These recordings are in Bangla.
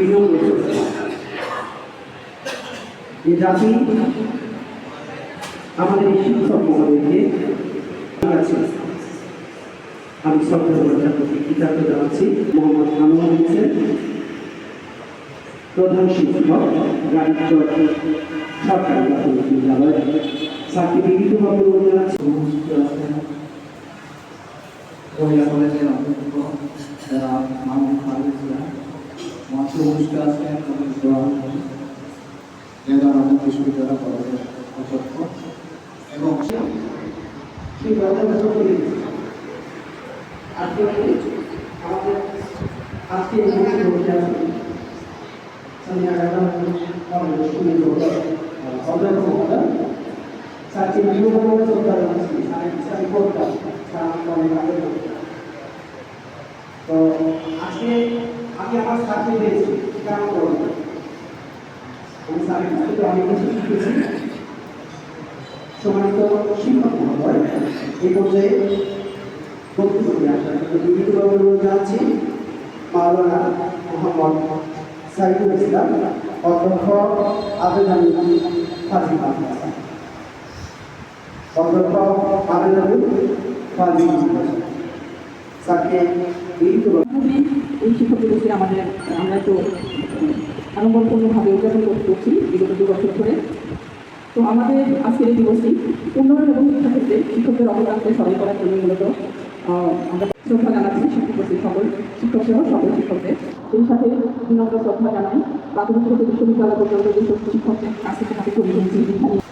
বিনম্র যে জাতি আমাদের এই শিক্ষক মহোদয়কে আছে আমি সরকার কৃতজ্ঞ জানাচ্ছি। মোহাম্মদ আনোয়ার হোসেন, প্রধান শিক্ষক, রাজ্য সরকারি প্রাথমিক বিদ্যালয় সার্টিফিকেট অনুমোদন আছে মাধ্যমিক বিশ্ববিদ্যালয় কলেজের অধ্যক্ষ এবং সেই আজকে আমাদের আজকে অনেক আগে করতাম তো আজকে আমি আমার স্যারকে পেয়েছি করব অনেক কিছু শিখেছি সম্মানিত শিক্ষক মহোদয় এই পর্যায়ে বক্তব্য নিয়ে আসার জন্য বিনীতভাবে অনুরোধ জানাচ্ছি মাওলানা মোহাম্মদ সাইদুল ইসলাম অধ্যক্ষ আবেদন ফাজিল আহমদ অধ্যক্ষ আবেদন ফাজিল আহমদ স্যারকে বিনীতভাবে এই শিক্ষা দিবসে আমাদের, আমরা তো আনন্দপূর্ণভাবে উদযাপন করতে করছি বিগত দু বছর ধরে। তো আমাদের আজকের এই দিবসটি উন্নয়ন এবং শিক্ষাক্ষেত্রে শিক্ষকদের অবদানকে স্মরণ করার জন্য মূলত আমরা শ্রদ্ধা জানাচ্ছি শিক্ষকদের সকল শিক্ষক সহ সকল শিক্ষকদের। সেই সাথে বিনম্র শ্রদ্ধা জানাই প্রাথমিক বিশ্ববিদ্যালয় পর্যন্ত যে সব শিক্ষকদের কাছে হাতে তুলে নিয়েছি দীক্ষা নিয়ে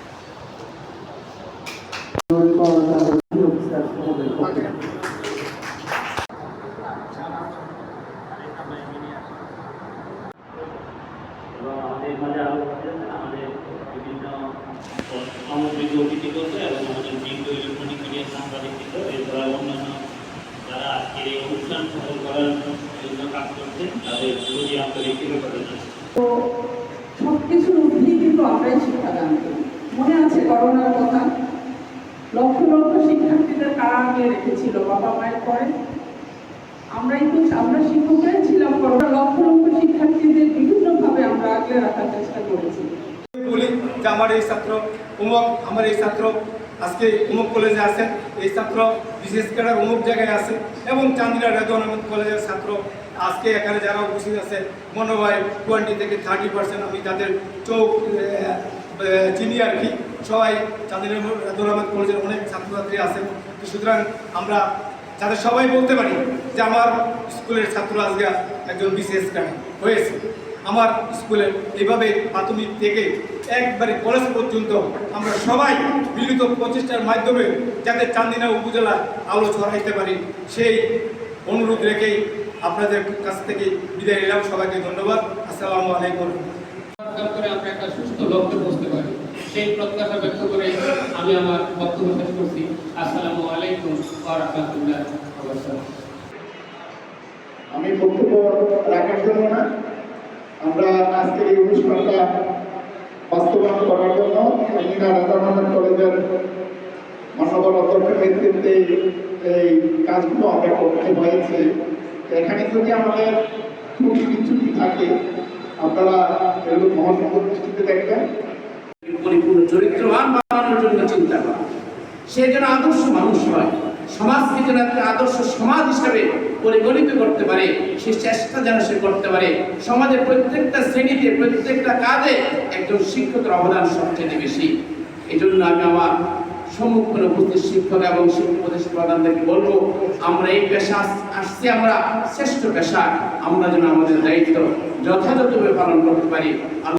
এবং আমাদের মাঝে আরও আমাদের বিভিন্ন সামগ্রিক অতিথি করবে এবং আমাদের বৃন্দ ইলেকট্রনিক মিডিয়া সাংবাদিকবৃন্দ এছাড়া অন্যান্য যারা আজকের এই অনুষ্ঠান সফল করার জন্য কাজ করছেন, তাদের প্রতি আন্তরিক তো সব কিছুর ঊর্ধ্বেই কিন্তু আমরাই শিক্ষাদান করি। মনে আছে করোনার কথা? লক্ষ লক্ষ শিক্ষার্থীদের কারা আগলে রেখেছিল বাবা মায়ের পরে? আমরাই তো, আমরা শিক্ষকরাই ছিলাম করোনা লক্ষ লক্ষ শিক্ষার্থীদের বিভিন্নভাবে আমরা আগলে রাখার চেষ্টা করেছি। বলি যে আমার এই ছাত্র অমুক আমার এই ছাত্র, আজকে অমুক কলেজে আছেন এই ছাত্র বিশেষ করে অমুক জায়গায় আছে এবং চান্দিনা রেদন আহমেদ কলেজের ছাত্র। আজকে এখানে যারা উপস্থিত আছে, মনে হয় টোয়েন্টি থেকে থার্টি পার্সেন্ট আমি তাদের চোখ চিনি আর কি। সবাই চান্দিনা রেদন আহমেদ কলেজের অনেক ছাত্রছাত্রী আছেন তো সুতরাং আমরা যাতে সবাই বলতে পারি যে আমার স্কুলের ছাত্র আজকে একজন বিশেষ কারণ হয়েছে। আমার স্কুলে এইভাবে প্রাথমিক থেকে একবারে কলেজ পর্যন্ত আমরা সবাই মিলিত প্রচেষ্টার মাধ্যমে যাতে চান্দিনা উপজেলা আলো ছড়াইতে পারি, সেই অনুরোধ রেখেই আপনাদের কাছ থেকে বিদায় নিলাম। সবাইকে ধন্যবাদ। আসসালামু আলাইকুম। আমরা একটা সুস্থ লক্ষ্যে সেই প্রত্যাশা ব্যক্ত করে আমি আমার বক্তব্য শেষ করছি। আসসালামু আলাইকুম রাহমাতুল্লাহি আমি বক্তব্য রাখার জন্য না, আমরা আজকের এই অনুষ্ঠানটা বাস্তবায়ন করার জন্য আমিনা রাজারহমান কলেজের মানবর অধ্যক্ষের নেতৃত্বে এই কাজগুলো আমরা করতে হয়েছে। এখানে যদি আমাদের খুব বিচ্যুতি থাকে, আপনারা এগুলো মহাসংঘ দৃষ্টিতে দেখবেন। পরিপূর্ণ চরিত্রবান বানানোর জন্য চিন্তা করা। সে যেন আদর্শ মানুষ হয় সমাজকে যেন একটা আদর্শ সমাজ হিসাবে পরিগণিত করতে পারে, সে চেষ্টা যেন সে করতে পারে। সমাজের প্রত্যেকটা শ্রেণীতে, প্রত্যেকটা কাজে একজন শিক্ষকের অবদান সবচেয়ে বেশি। এই জন্য আমি আমার সম্মুখীন উপস্থিত শিক্ষক এবং শিক্ষক প্রতিষ্ঠান প্রধানদেরকে বলব, আমরা এই পেশা আস- আসছি আমরা শ্রেষ্ঠ পেশা, আমরা যেন আমাদের দায়িত্ব যথাযথভাবে পালন করতে পারি।